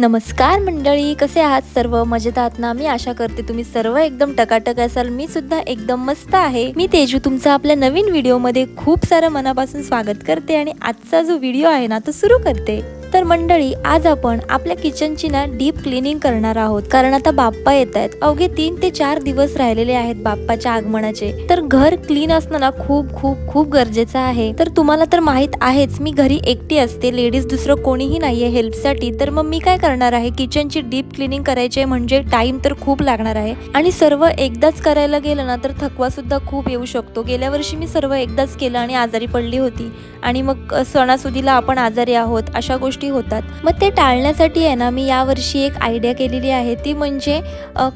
नमस्कार मंडळी कसे आहात सर्व? मजेत आहात ना? मी आशा करते तुम्ही सर्व एकदम टकाटक असाल. मी सुद्धा एकदम मस्त आहे. मी तेजू तुमचा आपल्या नवीन व्हिडिओमध्ये खूप सारं मनापासून स्वागत करते आणि आजचा जो व्हिडिओ आहे ना तो सुरू करते. तर मंडळी आज आपण आपल्या किचनची ना डीप क्लिनिंग करणार आहोत. कारण आता बाप्पा येत आहेत. अवघे तीन ते चार दिवस राहिलेले आहेत बाप्पाच्या आगमनाचे. तर घर क्लीन असणं ना खूप खूप खूप गरजेचं आहे. तर तुम्हाला तर माहीत आहेच मी घरी एकटी असते लेडीज दुसरं कोणीही नाहीये हेल्पसाठी तर मग मी काय करणार आहे? किचनची डीप क्लिनिंग करायची आहे म्हणजे टाइम तर खूप लागणार आहे. आणि सर्व एकदाच करायला गेलं ना तर थकवा सुद्धा खूप येऊ शकतो. गेल्या वर्षी मी सर्व एकदाच केलं आणि आजारी पडली होती. आणि मग सणासुदीला आपण आजारी आहोत अशा गोष्टी गोष्टी होतात. मग ते टाळण्यासाठी आहे ना मी यावर्षी एक आयडिया केलेली आहे. ती म्हणजे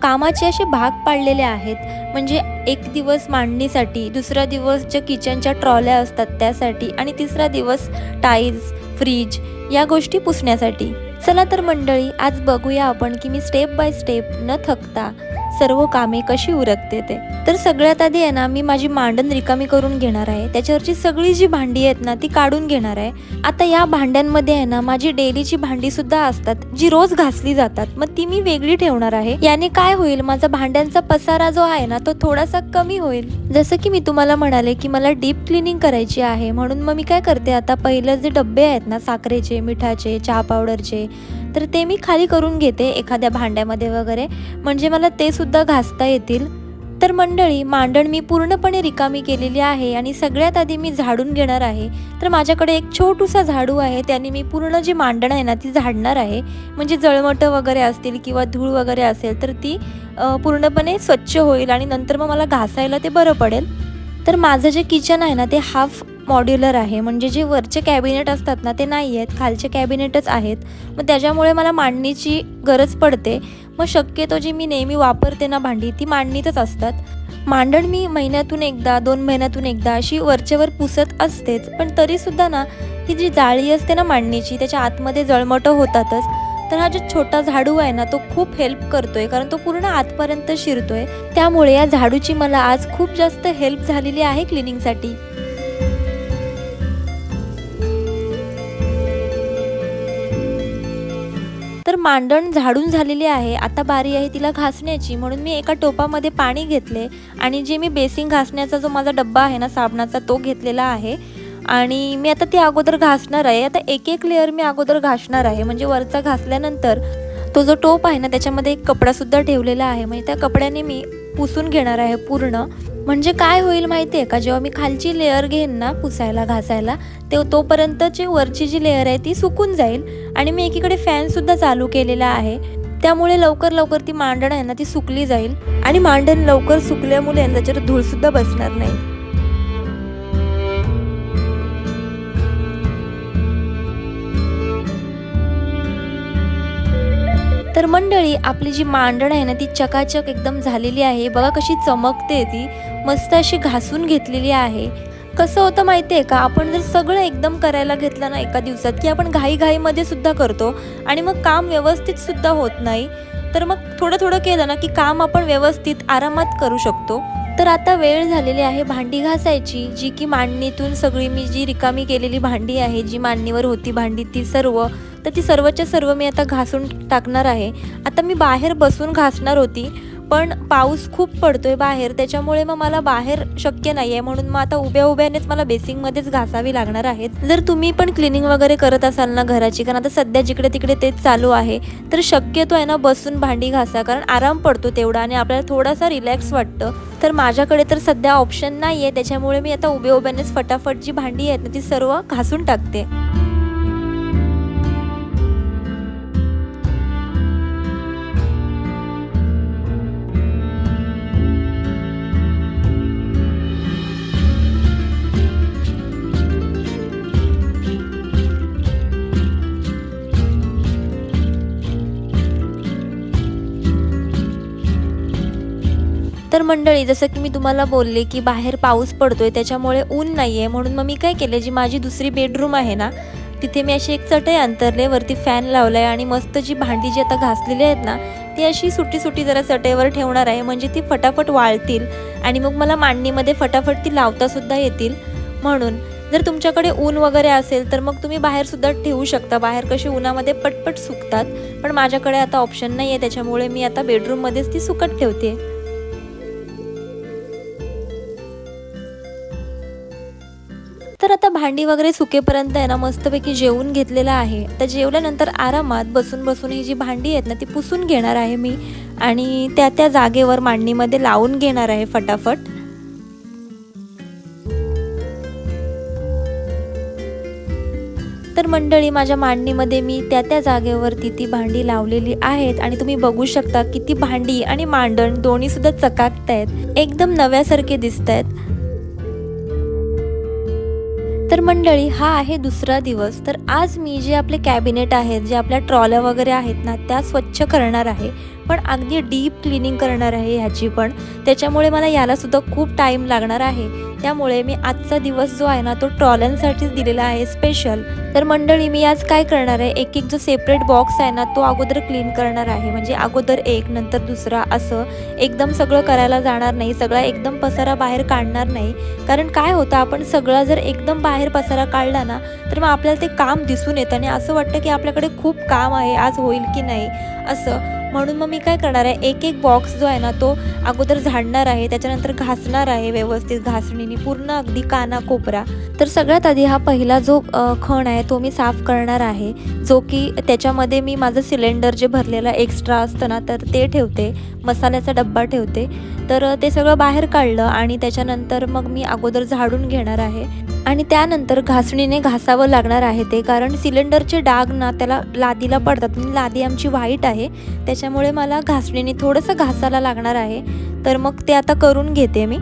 कामाचे असे भाग पाडलेले आहेत. म्हणजे एक दिवस मांडणीसाठी दुसरा दिवस ज्या किचनच्या ट्रॉल्या असतात त्यासाठी आणि तिसरा दिवस टाईल्स फ्रीज या गोष्टी पुसण्यासाठी. चला तर मंडळी आज बघूया आपण की मी स्टेप बाय स्टेप न थकता सर्व कामे कशी उरकते ते. तर सगळ्यात आधी आहे ना मी माझी मांडण रिकामी करून घेणार आहे. त्याच्यावरची सगळी जी भांडी आहेत ना ती काढून घेणार आहे. आता या भांड्यांमध्ये आहे ना माझी डेलीची भांडी सुद्धा असतात जी रोज घासली जातात. मग ती मी वेगळी ठेवणार आहे. याने काय होईल माझा भांड्यांचा पसारा जो आहे ना तो थोडासा कमी होईल. जसं की मी तुम्हाला म्हणाले की मला डीप क्लिनिंग करायची आहे म्हणून मग मी काय करते आता पहिलं जे डब्बे आहेत ना साखरेचे मिठाचे चहा पावडरचे तर ते मी खाली करून घेते एखाद्या भांड्यामध्ये वगैरे. म्हणजे मला ते सुद्धा घासता येतील. तर मंडळी मांडण मी पूर्णपणे रिकामी केलेली आहे आणि सगळ्यात आधी मी झाडून घेणार आहे. तर माझ्याकडे एक छोटूसा झाडू आहे त्याने मी पूर्ण जी मांडण आहे ना ती झाडणार आहे. म्हणजे जळमटं वगैरे असतील किंवा धूळ वगैरे असेल तर ती पूर्णपणे स्वच्छ होईल आणि नंतर मग मला घासायला ते बरं पडेल. तर माझं जे किचन आहे ना ते हाफ मॉड्युलर आहे. म्हणजे जे वरचे कॅबिनेट असतात ना ते नाही आहेत. खालचे कॅबिनेटच आहेत. मग त्याच्यामुळे मला मांडणीची गरज पडते. मग शक्यतो जी मी नेहमी वापरते ना भांडी ती मांडणीतच असतात. मांडण मी महिन्यातून एकदा दोन महिन्यातून एकदा अशी वरचेवर पुसत असतेच. पण तरीसुद्धा ना ही जी जाळी असते ना मांडणीची त्याच्या आतमध्ये जळमटं होतातच. तर हा जो छोटा झाडू आहे ना तो खूप हेल्प करतोय. कारण तो पूर्ण आतपर्यंत शिरतोय. त्यामुळे या झाडूची मला आज खूप जास्त हेल्प झालेली आहे क्लिनिंगसाठी मांडण झाडून झालेली आहे. आता बारी आहे तिला घासण्याची. म्हणून मी एका टोपामध्ये पाणी घेतले आणि जे मी बेसिंग घासण्याचा जो माझा डब्बा आहे ना साबणाचा तो घेतलेला आहे. आणि मी आता ती अगोदर घासणार आहे. आता एक एक लेअर मी अगोदर घासणार आहे. म्हणजे वरचा घासल्यानंतर तो जो टोप आहे ना त्याच्यामध्ये एक कपडासुद्धा ठेवलेला आहे. म्हणजे त्या कपड्याने मी पुसून घेणार आहे पूर्ण. म्हणजे काय होईल माहिती आहे का? जेव्हा मी खालची लेअर घेईन ना पुसायला घासायला ते तोपर्यंतची वरची जी लेअर आहे ती सुकून जाईल आणि मी एकीकडे फॅनसुद्धा चालू केलेला आहे. त्यामुळे लवकर लवकर ती मांडण आहे ना ती सुकली जाईल आणि मांडण लवकर सुकल्यामुळे त्याच्यावर धूळसुद्धा बसणार नाही. तर मंडळी आपली जी मांडण आहे ना ती चकाचक एकदम झालेली आहे. बघा कशी चमकते ती. मस्त अशी घासून घेतलेली आहे. कसं होतं माहिती आहे का? आपण जर सगळं एकदम करायला घेतलं ना एका दिवसात की आपण घाईघाईमध्ये सुद्धा करतो आणि मग काम व्यवस्थित सुद्धा होत नाही तर मग थोडं थोडं केलं ना की काम आपण व्यवस्थित आरामात करू शकतो. तर आता वेळ झालेली आहे भांडी घासायची जी की मांडणीतून सगळी मी जी रिकामी केलेली भांडी आहे जी मांडणीवर होती भांडी ती सर्व तर ती सर्वच्या सर्व मी आता घासून टाकणार आहे. आता मी बाहेर बसून घासणार होती पण पाऊस खूप पडतोय बाहेर त्याच्यामुळे मग मला बाहेर शक्य नाही आहे म्हणून मग आता उभ्या उभ्यानेच मला बेसिंगमध्येच घासावी लागणार आहेत. जर तुम्ही पण क्लिनिंग वगैरे करत असाल ना घराची कारण आता सध्या जिकडे तिकडे तेच चालू आहे तर शक्यतो आहे ना बसून भांडी घासा कारण आराम पडतो तेवढा आणि आपल्याला थोडासा रिलॅक्स वाटतं. तर माझ्याकडे तर सध्या ऑप्शन नाही आहे त्याच्यामुळे मी आता उभ्या उभ्यानेच फटाफट जी भांडी आहेत ना ती सर्व घासून टाकते. मंडळी जसं की मी तुम्हाला बोलले की बाहेर पाऊस पडतोय त्याच्यामुळे ऊन नाही आहे म्हणून मग मी काय केलं जी माझी दुसरी बेडरूम आहे ना तिथे मी अशी एक चटई अंतरले वरती फॅन लावलाय आणि मस्त जी भांडी जी आता घासलेली आहेत ना ती अशी सुटी सुटी जरा चटईवर ठेवणार आहे. म्हणजे ती फटाफट वाळतील आणि मग मला मांडणीमध्ये फटाफट ती लावतासुद्धा येतील. म्हणून जर तुमच्याकडे ऊन वगैरे असेल तर मग तुम्ही बाहेरसुद्धा ठेवू शकता. बाहेर कशी उन्हामध्ये पटपट सुकतात पण माझ्याकडे आता ऑप्शन नाही आहे त्याच्यामुळे मी आता बेडरूममध्येच ती सुकत ठेवते भांडी वगैरे सुकेपर्यंत आहे ना मस्तपैकी जेवून घेतलेलं आहे. तर जेवल्यानंतर आरामात बसून बसून ही जी भांडी आहेत ना ती पुसून घेणार आहे मी आणि त्या त्या जागेवर मांडणीमध्ये लावून घेणार आहे फटाफट. तर मंडळी माझ्या मांडणीमध्ये मी त्या त्या जागेवरती ती भांडी लावलेली आहेत आणि तुम्ही बघू शकता की ती भांडी आणि मांडण दोन्ही सुद्धा चकाकत आहेत एकदम नव्यासारखे दिसत आहेत तर मंडळी हा आहे दुसरा दिवस. तर आज मी जे आपले कॅबिनेट आहेत जे आपल्या ट्रॉल्या वगैरे आहेत ना त्या स्वच्छ करणार आहे. पण अगदी डीप क्लिनिंग करणार आहे ह्याची पण. त्याच्यामुळे मला याला सुद्धा खूप टाईम लागणार आहे. त्यामुळे मी आजचा दिवस जो आहे ना तो ट्रॉल्यांसाठीच दिलेला आहे स्पेशल. तर मंडळी मी आज काय करणार आहे? एक एक जो सेपरेट बॉक्स आहे ना तो अगोदर क्लीन करणार आहे. म्हणजे अगोदर एक नंतर दुसरा असं. एकदम सगळं करायला जाणार नाही. सगळा एकदम पसारा बाहेर काढणार नाही. कारण काय होतं आपण सगळा जर एकदम बाहेर पसारा काढला ना तर मग आपल्याला ते काम दिसून येतं. आणि असं वाटतं की आपल्याकडे खूप काम आहे आज होईल की नाही असं. म्हणून मग मी काय करणार आहे? एक एक बॉक्स जो आहे ना तो अगोदर झाडणार आहे त्याच्यानंतर घासणार आहे व्यवस्थित घासणीने पूर्ण अगदी काना कोपरा. तर सगळ्यात आधी हा पहिला जो खण आहे तो मी साफ करणार आहे जो की त्याच्यामध्ये मी माझं सिलेंडर जे भरलेलं एक्स्ट्रा असतं ना तर ते ठेवते मसाल्याचा डब्बा ठेवते. तर ते सगळं बाहेर काढलं आणि त्याच्यानंतर मग मी अगोदर झाडून घेणार आहे. आणि त्यानंतर घासणीने घासावं लागणार आहे ते कारण सिलेंडरचे डाग ना त्याला लादीला पडतात. आणि लादी आमची व्हाईट आहे त्याच्यामुळे मला घासणीने थोडंसं घासायला लागणार आहे. तर मग ते आता करून घेते मी.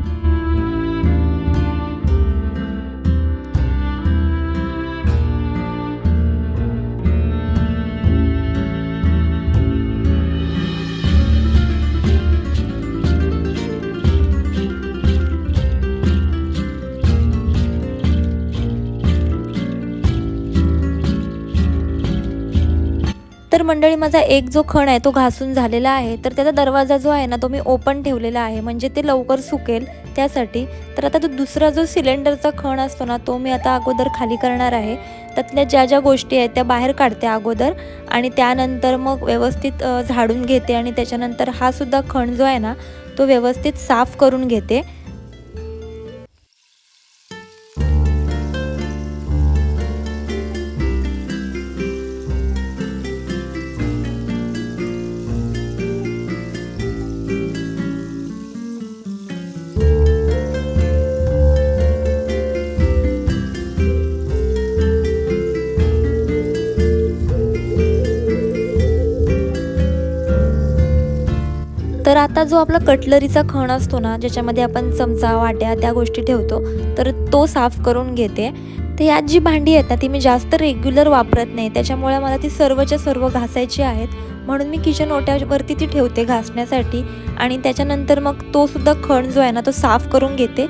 तर मंडळी माझा एक जो खण आहे तो घासून झालेला आहे. तर त्याचा दरवाजा जो आहे ना तो मी ओपन ठेवलेला आहे. म्हणजे ते लवकर सुकेल त्यासाठी. तर आता तो दुसरा जो सिलेंडरचा खण असतो ना तो मी आता अगोदर खाली करणार आहे. त्यातल्या ज्या ज्या गोष्टी आहेत त्या बाहेर काढते अगोदर. आणि त्यानंतर मग व्यवस्थित झाडून घेते. आणि त्याच्यानंतर हा सुद्धा खण जो आहे ना तो व्यवस्थित साफ करून घेते. आता जो आपला कटलरीचा खण असतो ना ज्याच्यामध्ये आपण चमचा वाट्या त्या गोष्टी ठेवतो तर तो साफ करून घेते. तर यात जी भांडी आहेत ना ती मी जास्त रेग्युलर वापरत नाही. त्याच्यामुळे मला ती सर्वच्या सर्व घासायची आहेत. म्हणून मी किचन ओट्यावरती ती ठेवते घासण्यासाठी. आणि त्याच्यानंतर मग तो सुद्धा खण जो आहे ना तो साफ करून घेते.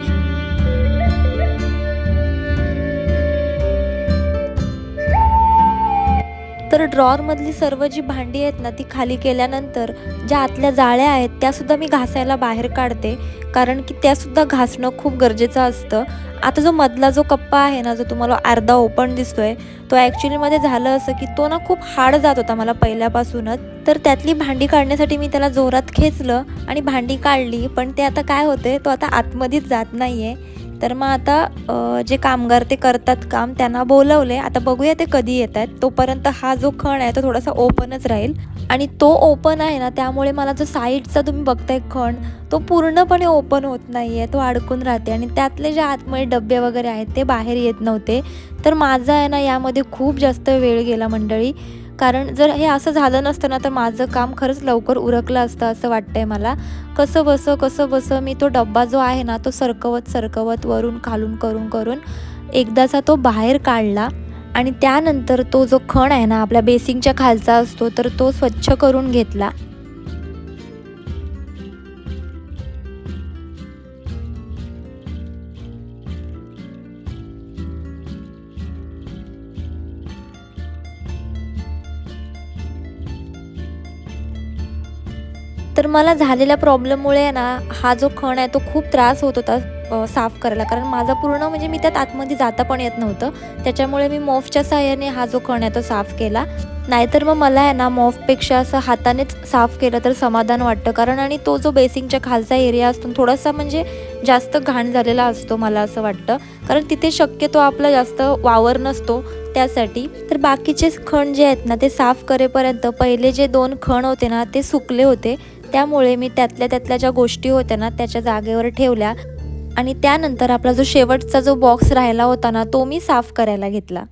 तर ड्रॉअरमधली सर्व जी भांडी आहेत ना ती खाली केल्यानंतर ज्या आतल्या जाळ्या आहेत त्यासुद्धा मी घासायला बाहेर काढते. कारण की त्यासुद्धा घासणं खूप गरजेचं असतं. आता जो मधला जो कप्पा आहे ना जो तुम्हाला अर्धा ओपन दिसतोय तो ॲक्च्युलीमध्ये झालं असं की तो ना खूप हार्ड जात होता मला पहिल्यापासूनच. तर त्यातली भांडी काढण्यासाठी मी त्याला जोरात खेचलं आणि भांडी काढली पण ते आता काय होते तो आता आतमध्येच जात नाही आहे तर मग आता जे कामगार ते करतात काम त्यांना बोलवले आता बघूया ते कधी येत आहेत तोपर्यंत हा जो खण आहे तो थोडासा ओपनच राहील. आणि तो ओपन आहे ना त्यामुळे मला जो साईडचा तुम्ही बघताय खण तो पूर्णपणे ओपन होत नाही आहे तो अडकून राहते. आणि त्यातले जे आतमध्ये डबे वगैरे आहेत ते बाहेर येत नव्हते. तर माझा आहे ना यामध्ये खूप जास्त वेळ गेला मंडळी. कारण जर हे असं झालं नसतं ना तर माझं काम खरंच लवकर उरकलं असतं असं वाटतंय मला. कसं बसं कसं बसं मी तो डब्बा जो आहे ना तो सरकवत सरकवत वरून खालून करून करून एकदाचा तो बाहेर काढला आणि त्यानंतर तो जो खण आहे ना आपल्या बेसिंगच्या खालचा असतो तर तो स्वच्छ करून घेतला. तर मला झालेल्या प्रॉब्लेममुळे ना हा जो खण आहे तो खूप त्रास होत होता साफ करायला. कारण माझा पूर्ण म्हणजे मी त्यात आतमध्ये जाता पण येत नव्हतं. त्याच्यामुळे मी मॉफच्या साह्याने हा जो खण आहे तो साफ केला. नाहीतर मग मला आहे ना मॉफपेक्षा असं हातानेच साफ केलं तर समाधान वाटतं. कारण आणि तो जो बेसिंगच्या खालचा एरिया असतो थोडासा म्हणजे जास्त घाण झालेला असतो मला असं वाटतं. कारण तिथे शक्यतो आपला जास्त वावर नसतो त्यासाठी. तर बाकीचे खण जे आहेत ना ते साफ करेपर्यंत पहिले जे दोन खण होते ना ते सुकले होते. त्यामुळे मी त्यातल्या त्यातल्या ज्या गोष्टी होत्या ना त्याच्या जागेवर ठेवल्या. आणि त्यानंतर आपला जो शेवटचा जो बॉक्स राहिला होता ना तो मी साफ करायला घेतला.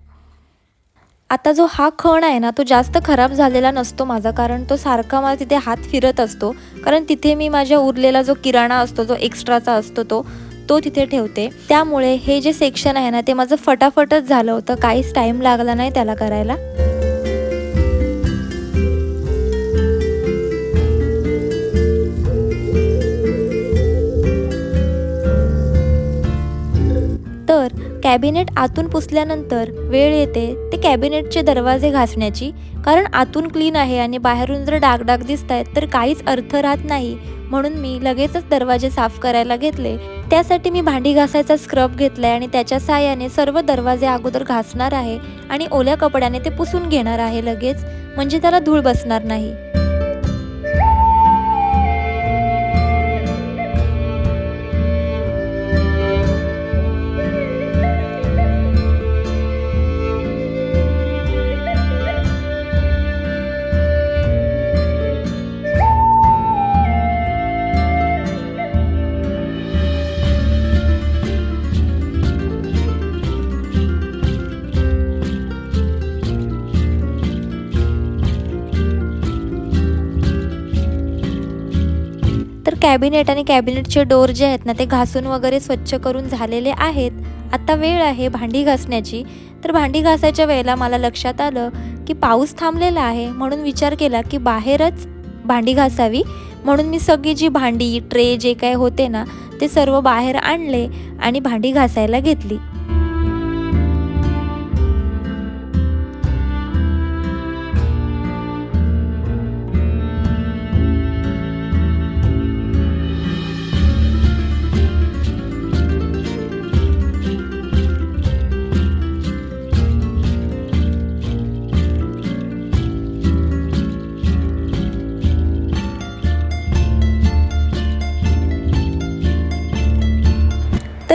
आता जो हा खण आहे ना तो जास्त खराब झालेला नसतो माझा कारण तो सारखा मला तिथे हात फिरत असतो. कारण तिथे मी माझ्या उरलेला जो किराणा असतो जो एक्स्ट्राचा असतो तो तो तिथे ठेवते. त्यामुळे हे जे सेक्शन आहे ना ते माझं फटाफटच झालं होतं. काहीच टाईम लागला नाही त्याला करायला. कॅबिनेट आतून पुसल्यानंतर वेळ येते ते कॅबिनेटचे दरवाजे घासण्याची. कारण आतून क्लीन आहे आणि बाहेरून जर डागडाग दिसत आहेत तर काहीच अर्थ राहत नाही. म्हणून मी लगेचच दरवाजे साफ करायला घेतले. त्यासाठी मी भांडी घासायचा स्क्रब घेतलाय आणि त्याच्या साहाय्याने सर्व दरवाजे अगोदर घासणार आहे आणि ओल्या कपड्याने ते पुसून घेणार आहे लगेच. म्हणजे त्याला धूळ बसणार नाही. कॅबिनेट आणि कॅबिनेटचे डोर जे आहेत ना ते घासून वगैरे स्वच्छ करून झालेले आहेत. आता वेळ आहे भांडी घासण्याची. तर भांडी घासायच्या वेळेला मला लक्षात आलं की पाऊस थांबलेला आहे म्हणून विचार केला की बाहेरच भांडी घासावी. म्हणून मी सगळी जी भांडी ट्रे जे काय होते ना ते सर्व बाहेर आणले आणि भांडी घासायला घेतली.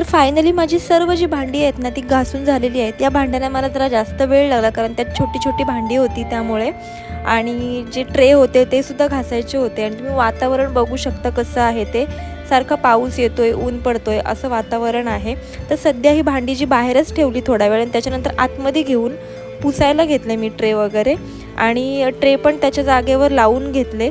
तर फायनली माझी सर्व जी भांडी आहेत ना ती घासून झालेली आहेत. या भांड्यांना मला जरा जास्त वेळ लागला कारण त्यात छोटी छोटी भांडी होती त्यामुळे. आणि जे ट्रे होते ते सुद्धा घासायचे होते. आणि तुम्ही वातावरण बघू शकता कसं आहे ते. सारखा पाऊस येतोय ऊन पडतोय असं वातावरण आहे. तर सध्या ही भांडी जी बाहेरच ठेवली थोडा वेळ आणि त्याच्यानंतर आतमध्ये घेऊन पुसायला घेतले मी ट्रे वगैरे. आणि ट्रे पण त्याच्या जागेवर लावून घेतले.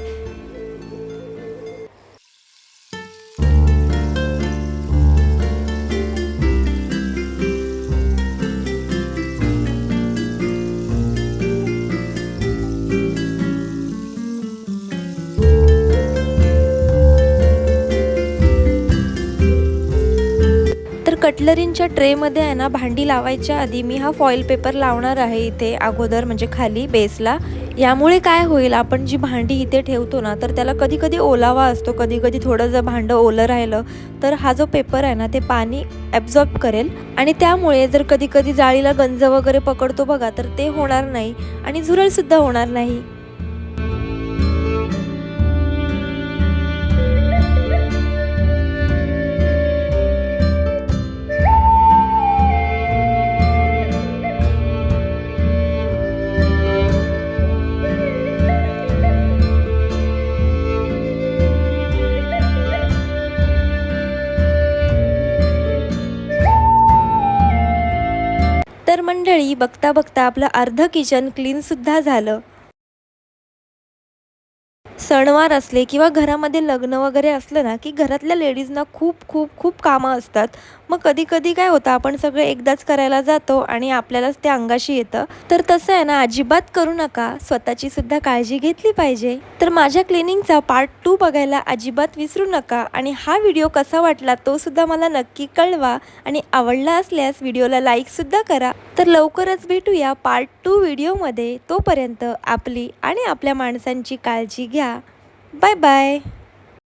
कटलरींच्या ट्रेमध्ये आहे ना भांडी लावायच्या आधी मी हा फॉईल पेपर लावणार आहे इथे अगोदर म्हणजे खाली बेसला. यामुळे काय होईल आपण जी भांडी इथे ठेवतो ना तर त्याला कधी कधी ओलावा असतो कधी कधी थोडं जर भांडं ओलं राहिलं तर हा जो पेपर आहे ना ते पाणी ॲब्झॉर्ब करेल. आणि त्यामुळे जर कधी कधी जाळीला गंज वगैरे पकडतो बघा तर ते होणार नाही आणि झुरळसुद्धा होणार नाही. बघता बघता आपलं अर्धं किचन क्लीनसुद्धा झालं. सणवार असले किंवा घरामध्ये लग्न वगैरे असलं ना की घरातल्या लेडीजना खूप खूप खूप कामं असतात. मग कधी कधी काय होतं आपण सगळं एकदाच करायला जातो आणि आपल्यालाच ते अंगाशी येतं. तर तसं आहे ना अजिबात करू नका. स्वतःची सुद्धा काळजी घेतली पाहिजे. तर माझ्या क्लिनिंगचा पार्ट टू बघायला अजिबात विसरू नका. आणि हा व्हिडिओ कसा वाटला तो सुद्धा मला नक्की कळवा. आणि आवडला असल्यास व्हिडिओला लाईकसुद्धा करा. तर लवकरच भेटूया पार्ट टू व्हिडिओमध्ये तोपर्यंत आपली आणि आपल्या माणसांची काळजी घ्या. Bye bye